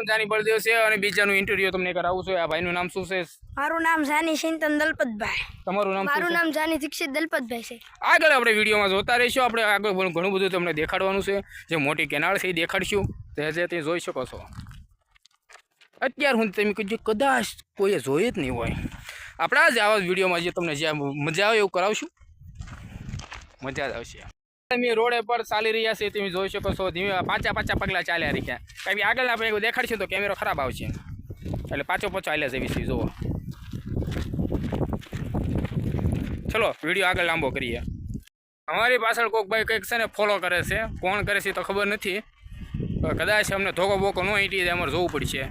નામ જાની બળદેવ છે અને બીજાનું ઇન્ટરવ્યુ તમને કરાવું છું. આ ભાઈનું નામ શું છે? મારું નામ જાની સિંતન દલપતભાઈ. તમારું નામ મારું નામ જાની દીક્ષિત દલપતભાઈ છે. આગળ આપણે વિડીયોમાં જોતા રહીશું. આપણે આગળ ઘણું ઘણું બધું તમને દેખાડવાનું છે. જે મોટી કેનાળ છે એ દેખાડશું. તે જે તે જોઈ શકો છો. અત્યાર હું તમે કીધું કદાચ કોઈએ જોઈ જ નહીં હોય. આપણા જ આવા વિડીયોમાં જે તમને જે મજા આવે એવું કરાવશું. મજા જ આવશે. તમે રોડે પર ચાલી રહ્યા છે તમે જોઈ શકો છો. ધીમે પાછા પાછા પગલા ચાલ્યા રહ્યા. કારણ કે આગળ આપણે એવું દેખાડશું તો કેમેરો ખરાબ આવશે. એટલે પાછો પાછો ચાલ્યા જેવી છે જુઓ. ચલો, વીડિયો આગળ લાંબો કરીએ. અમારી પાછળ કોઈક ભાઈ કંઈક છે ને ફોલો કરે છે. કોણ કરે છે તો ખબર નથી. કદાચ અમને ધોકો બોકો ન ઈટી જાય અમારે જોવું પડશે.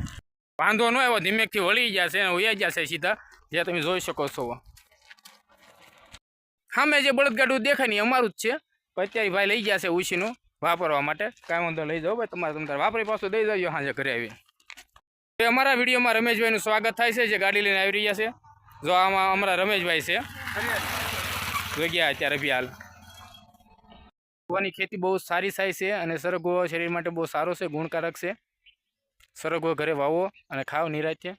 વાંધો ન આવ્યો, ધીમેકથી વળી ગયા છે વયા ગયા છે સીધા. જે તમે જોઈ શકો છો. સામે જે બળદગાડું દેખાય ને અમારું જ છે. અત્યારે ભાઈ લઈ ગયા છે ઉછીનું વાપરવા માટે. કાંઈ વાંધો લઈ જાઓ ભાઈ તમારે તમારે વાપરી પાછું દઈ જજો સાંજે ઘરે આવી એ અમારા વિડીયોમાં રમેશભાઈનું સ્વાગત થાય છે, જે ગાડી લઈને આવી રહ્યા છે. જો આમાં અમારા રમેશભાઈ છે. જોઈ ગયા અત્યારે બી હાલ. ગોવાની ખેતી બહુ સારી થાય છે અને સરગવો શરીર માટે બહુ સારો છે, ગુણકારક છે. સરગવો ઘરે વાવો અને ખાવ નિરાજ છે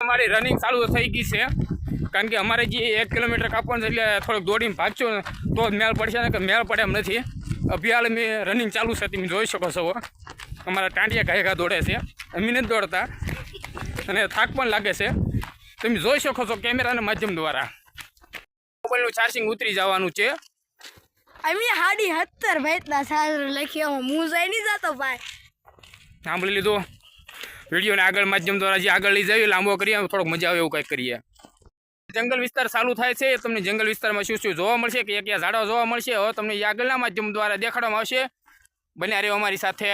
અમારી રનિંગ ચાલુ થઈ ગઈ છે. કારણ કે અમારે જે એક કિલોમીટર કાપવાનું છે એટલે થોડુંક દોડીને ભાગશો ને તો જ મેળ પડશે ને કે મેળ પડે એમ નથી. અભિયાલ મેં રનિંગ ચાલુ છે તમે જોઈ શકો છો અમારા ટાંટિયા ઘાય ઘા દોડે છે. અમે નથી દોડતા. અને થાક પણ લાગે છે. તમે જોઈ શકો છો કેમેરાના માધ્યમ દ્વારા. મોબાઈલનું ચાર્જિંગ ઉતરી જવાનું છે. અમે હાડી સત્તર ભાઈ સાર લખ્યો હું જઈ નહીં જતો ભાઈ. સાંભળી લીધું? વિડીયોને આગળ માધ્યમ દ્વારા જે આગળ લઈ જઈએ લાંબો કરીએ થોડોક મજા આવે એવું કંઈક કરીએ. જંગલ વિસ્તાર ચાલુ થાય છે તમને જંગલ વિસ્તારમાં શું શું જોવા મળશે કે કયા ઝાડવા જોવા મળશે હવે તમને આગળના માધ્યમ દ્વારા દેખાડવામાં આવશે. બન્યા રહ્યો અમારી સાથે.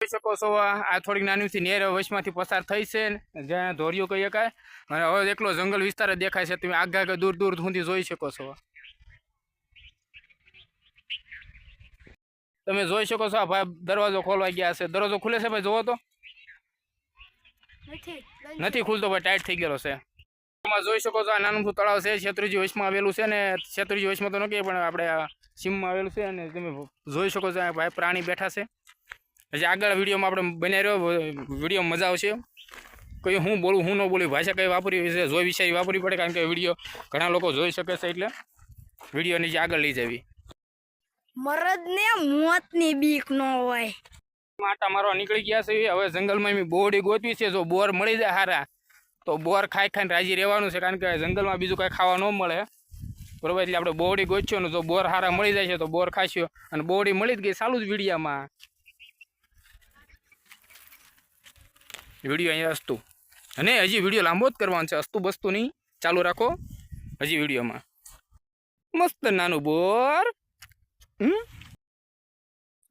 જોઈ શકો છો આ થોડીક નાનીથી નેર વચમાંથી પસાર થઈ છે જ્યાં ધોરીઓ કહી શકાય. અને હવે એકલો જંગલ વિસ્તાર જ દેખાય છે તમે આગળ આગળ દૂર દૂર સુધી જોઈ શકો છો. તમે જોઈ શકો છો આ ભાઈ દરવાજો ખોલવા ગયા છે. દરવાજો ખુલે છે ભાઈ જોવો તો? નથી ખુલતો ભાઈ ટાઈટ થઈ ગયેલો છે. એમાં જોઈ શકો છો આ નાનું તળાવ છે. છેત્રીજી વચમાં આવેલું છે ને છેત્રીજી વચમાં તો ન કહીએ પણ આપણે સીમમાં આવેલું છે અને તમે જોઈ શકો છો ભાઈ પ્રાણી બેઠા છે. હજી આગળ વિડીયોમાં આપણે બન્યા રહ્યો વીડિયો મજા આવશે. કઈ હું બોલું હું ન બોલું ભાષા કઈ વાપરી છે જોઈ વિષય વાપરવી પડે કારણ કે વીડિયો ઘણા લોકો જોઈ શકે છે એટલે વિડીયોની જે આગળ લઈ જવી. મરદને મોતની મોત બીક ન હોય. માટા મારવા નીકળી ગયા છે. હવે જંગલમાં એમ બોરડી ગોતવી છે. જો બોર મળી જાય હારા. તો બોર ખાઈ ખાઈને રાજી રહેવાનું છે કારણ કે જંગલમાં બીજું કાંઈ ખાવા ન મળે. બરોબર? એટલે આપણે બોવડી ગોચ્યો ને તો બોર હારા મળી જાય છે તો બોર ખાશ્યો અને બોવડી મળી જ ગઈ ચાલુ જ વિડીયામાં. વીડિયો અહીંયા અસ્તુ. અને હજી વીડિયો લાંબો જ કરવાનો છે. અસ્તુ બસ્તુ નહીં. ચાલુ રાખો. હજી વિડીયોમાં. મસ્ત નાનું બોર. હમ?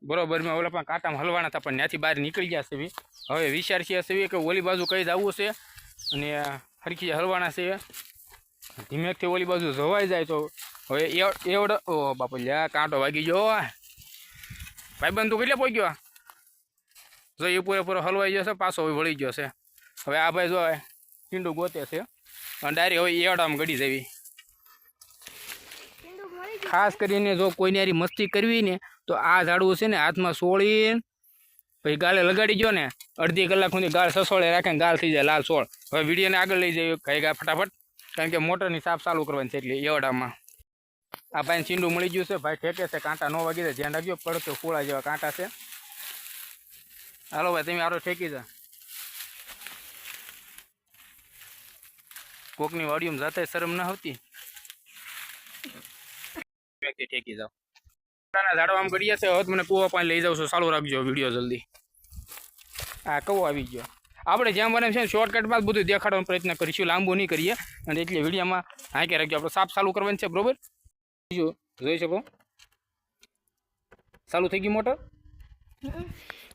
બરોબર મેં ઓલા પણ કાંટામાં હલવાના હતા, પણ ત્યાંથી બહાર નીકળી ગયા છે હવે વિચાર છે કે ઓલી બાજુ કઈ જવું છે? અને હરખી હલવાના છે. ધીમેકથી ઓલી બાજુ ધોવાઈ જાય તો હવે એવડ ઓ બાપુ લ્યા કાંટો વાગી ગયો ભાઈબંધ તું કેટલે પહોંચ્યો જો એ પૂરેપૂરો હલવાઈ ગયો છે પાછો વળી ગયો છે. હવે આ ભાઈ જો ચીંડું ગોતે છે. અને ડાયરી હવે એવડામાં ગડી જવી. ખાસ કરીને જો કોઈને હારી મસ્તી કરવી ને તો આ ઝાડવું છે ને હાથમાં સોળી પછી ગાલે લગાડી ગયો ને, અડધી કલાક સુધી ગાળ સસોળે રાખે ને ગાળ થઈ જાય લાલ સોળ. હવે વિડીયોને આગળ લઈ જઈએ કઈ ગા ફટાફટ, કારણ કે મોટરની સાફ ચાલુ કરવાની છે એટલે એવડામાં. આ ભાઈ ચીંડું મળી ગયું છે, ભાઈ ઠેકે છે, કાંટા નો વાગી જાય ધ્યાન રાખજો પડતો ફૂળા જેવા કાંટા છે. હાલો ભાઈ, તમે આરો ઠેકી જા. કોકની વાડીઓમાં જાતે શરમ ના આવતી. વ્યક્તિ ઠેકી જાઓ. ના ઝાડવા આમ ગળ્યા છે. હવે તો મને કૂવા પાણી લઈ જાઉં છું. ચાલુ રાખજો વીડિયો જલ્દી. હા કવો આવી ગયો. આપણે જેમ બને છે શોર્ટકટમાં જ બધું દેખાડવાનો પ્રયત્ન કરીશું. લાંબુ નહીં કરીએ. અને એટલે વિડીયોમાં હાંકે રાખજો. આપણે સાફ ચાલુ કરવાની છે બરોબર? બીજું જોઈ શકો? ચાલુ થઈ ગઈ મોટર?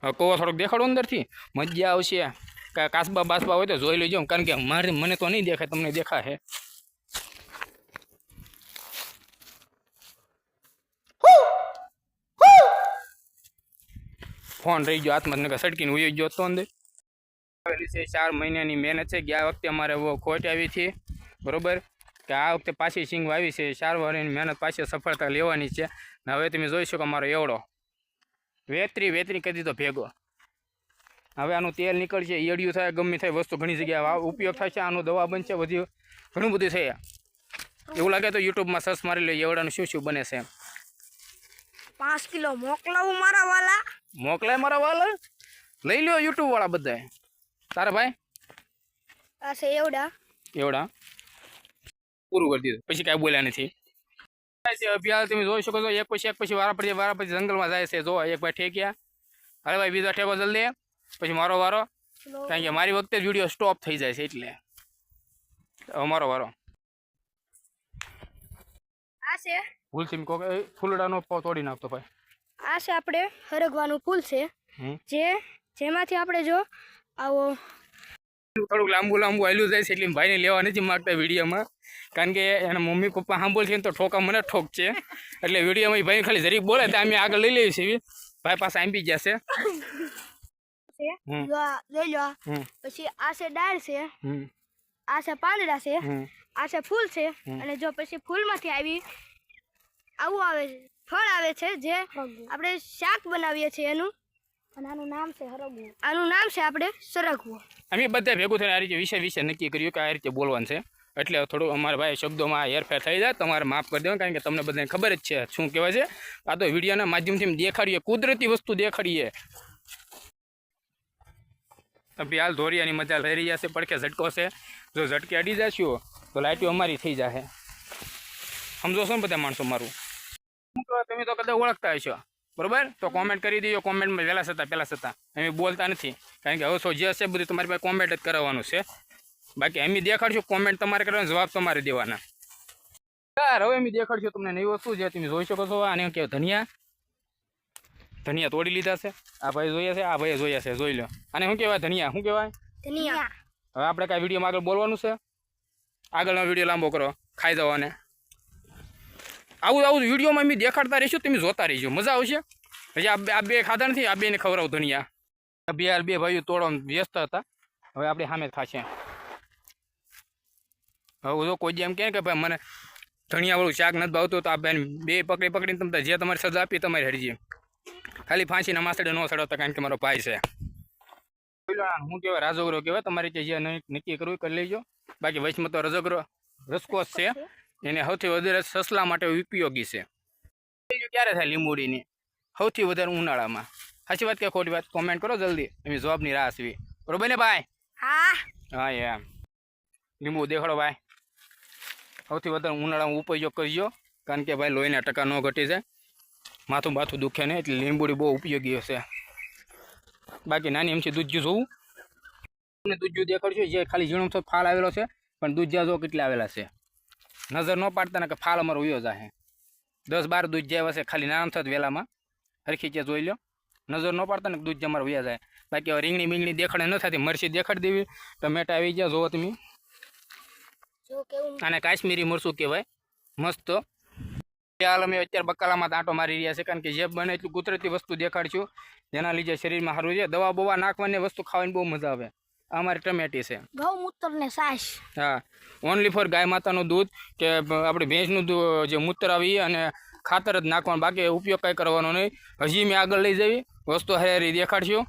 હવે કવો થોડોક દેખાડો અંદરથી. મજા આવશે. કા કાસબા બાસબા હોય તો જોઈ લેજો. કારણ કે મારે મને તો નહીં દેખાય તમને દેખાય ફોન રહી ગયો હાથમાં નકર સટકીને ઉઈ ગયો હતો અંદર. આવેલી છે ચાર મહિનાની મહેનત છે, ગયા વખતે અમારે ખોટ આવી છે, બરોબર? કે આ વખતે પાછી સિંગ વાવી છે, ચાર વર્ષની મહેનત પાછી સફળતા લેવાની છે, ને હવે તમે જોઈ શકો અમારો એવડો. વેતરી વેતરી કરી દીધો ભેગો. હવે આનું તેલ નીકળશે, ઈયળિયું થાય, ગમે થાય વસ્તુ ઘણી જગ્યાએ ઉપયોગ થાય છે, આનું દવા બનશે, બધી, ઘણું બધું છે. એવું લાગે તો યુટ્યુબમાં સર્ચ મારી લે, એવડાનું શું શું બને છે પાંચ કિલો મોકલાવું મારા વાલા? મોકલાય મારા વાલ? લઈ લ્યો યુટ્યુબ વાળા બધા તારા ભાઈ? આ છે એવડા. એવડા? પૂરું કરી દીધું. પછી કાંઈ બોલ્યા નથી. થાય તમે જોઈ શકો છો એક પછી એક પછી વારા પછી વારા પછી જંગલમાં જાય છે. જો એક ભાઈ ઠેક્યા. અરે ભાઈ બીજા ઠેકો જલ્દી. પછી મારો વારો. કારણ કે મારી વખતે વીડિયો સ્ટોપ થઈ જાય છે એટલે. હવે મારો વારો. આ છે. ભૂલથી ફૂલડાનો તોડી નાખતો ભાઈ. આ છે આપણે હરગવાનું ફૂલ છે. જે જેમાંથી આપણે જો આવો થોડુંક લાંબુ લાંબુ હાલ્યું જાય છે એટલે ભાઈને લેવા નથી માગતા વિડીયોમાં. કારણ કે એના મમ્મી પપ્પા સાંભળશે ને તો ઠોકા મને ઠોક છે. એટલે વિડીયોમાં ભાઈ ખાલી જરીક બોલે તો અમે આગળ લઈ લઈએ છીએ. ભાઈ પાસે આંબી જશે લો. પછી આ છે ડાળ છે. આ છે પાંદડા છે. આ છે ફૂલ છે. અને જો પછી ફૂલમાંથી આવી આવું આવે છે. ફળ આવે છે જે આપણે શાક બનાવીએ છીએ એનું. અને આનું નામ છે હરગવું આનું નામ છે આપણે સરગવું. અમે બધા ભેગું થઈને આ રીતે વિષય વિશે નક્કી કર્યું કે આ રીતે બોલવાનું છે. એટલે થોડું અમારા ભાઈ શબ્દોમાં હેરફેર થઈ જાય તમારે માફ કરી દેવાનું કારણ કે તમને બધાને ખબર જ છે શું કહેવાય છે. આ તો વિડીયોના માધ્યમથી દેખાડીએ કુદરતી વસ્તુ દેખાડીએ. તમે હાલ ધોરિયાની મજા લઈ રહ્યા છે પડખે ઝટકો છે. જો ઝટકે અડી જશો તો લાઇટો અમારી થઈ જશે સમજો છો ને બધા માણસો મારું? તમે તો કદાચ ઓળખતા હશો. બરોબર? તો કોમેન્ટ કરી દીજો. કોમેન્ટમાં વહેલા છતાં પહેલાં છતાં અમે બોલતા નથી. કારણ કે હવે તો જે હશે બધું તમારી પાસે કોમેન્ટ જ કરાવવાનું છે. બાકી અમે દેખાડશું. કોમેન્ટ તમારે કરવાનો જવાબ તમારે દેવાના. યાર હવે અમે દેખાડશું તમને નવી વસ્તુ. છે તમે જોઈ શકો છો. આને કે ધનિયા? ધનિયા તોડી લીધા છે. આ ભાઈ જોઈએ છે આ ભાઈ જોયા છે. જોઈ લો. અને શું કહેવાય? ધનિયા. શું કહેવાય? ધનિયા. હવે આપણે કાંઈ વિડીયોમાં આગળ બોલવાનું છે? આગળનો વીડિયો લાંબો કરો. ખાઈ જવાને આવું આવું વિડીયોમાં અમે દેખાડતા રહીશું, તમે જોતા રહીજો. મજા આવશે. હજી આ બે- ખાધા નથી, આ બેને ખવડાવ ધનિયા. બે બે ભાઈઓ તોડવા વ્યસ્ત હતા. હવે આપણે સામે ખાશે. હવે જો કોઈ કહે કે ભાઈ મને ધણિયાવાળું શાક નથી ભાવતું, તો આ બેન બે પકડી પકડીને તમને જે તમારી સજા આપી તમારી હરજી. ખાલી ફાંસીના માસડે ન સડાવતા, કારણ કે મારો ભાઈ છે. હું કહેવાય, રાજોગરો કહેવાય, તમારે જે નક્કી- કરવું કરી લેજો. બાકી વચમાં તો રજોગરો રસકોસ છે. એને સૌથી વધારે સસલા માટે ઉપયોગી છે. ક્યારે થાય લીંબુડીની? સૌથી વધારે ઉનાળામાં. સાચી વાત કે ખોટી વાત? કોમેન્ટ કરો જલ્દી. એમની જવાબની રાહ આવી બરોબર ને ભાઈ? હા. હા એમ. લીંબુ દેખાડો ભાઈ. સૌથી વધારે ઉનાળામાં ઉપયોગ કરજો. કારણ કે ભાઈ લોહીના ટકા ન ઘટી જાય. માથું બાથું દુખે નહીં એટલે લીંબુડી બહુ ઉપયોગી હશે. બાકી નાની એમથી દૂધજું જોવું દૂધ દેખાડશું જે ખાલી ઝીણો ફાલ આવેલો છે. પણ દૂધજા જો કેટલા આવેલા છે. નજર ન પાડતા ને કે ફાલ અમારો ઉયો જાહે. દસ બાર દૂધ જાય વસે ખાલી નામ થત વેલામાં. હરખી ત્યાં જોઈ લો નજર ન પાડતા ને દૂધ અમારો વયા જાય બાકી હવે રીંગણી બીંગણી દેખાડે ન થતી. મરસી દેખાડી દેવી. ટમેટા આવી ગયા જોવો તમે. અને કાશ્મીરી મરસું કહેવાય. મસ્ત. હાલ અમે અત્યારે બકાલામાં આંટો મારી રહ્યા છે કારણ કે જે બને એટલું કુદરતી વસ્તુ દેખાડશું. જેના લીધે શરીરમાં સારું છે દવા બવા નાખવાની વસ્તુ ખાવાની બહુ મજા આવે. અમારી ટમેટી છે. ગૌમૂત્ર ને સાસ. હા. ઓનલી ફોર ગાય માતાનું દૂધ કે આપણે ભેંસનું જે મૂત્ર આવી અને ખાતર જ નાખવાનું. બાકી ઉપયોગ કંઈ કરવાનો નહીં. હજી મેં આગળ લઈ જવી. વસ્તુ હરી દેખાડશું.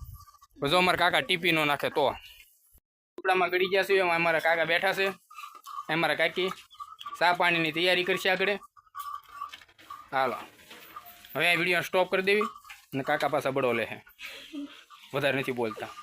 જો અમારા કાકા ટીપી ન નાખે તો. ટુકડામાં ગળી ગયા છે. એમાં અમારા કાકા બેઠા છે. અમારા કાકી ચા પાણીની તૈયારી કરશે આગળ. હાલો. હવે આ વીડિયો સ્ટોપ કરી દેવી અને કાકા પાસે બળો લે છે વધારે નથી બોલતા.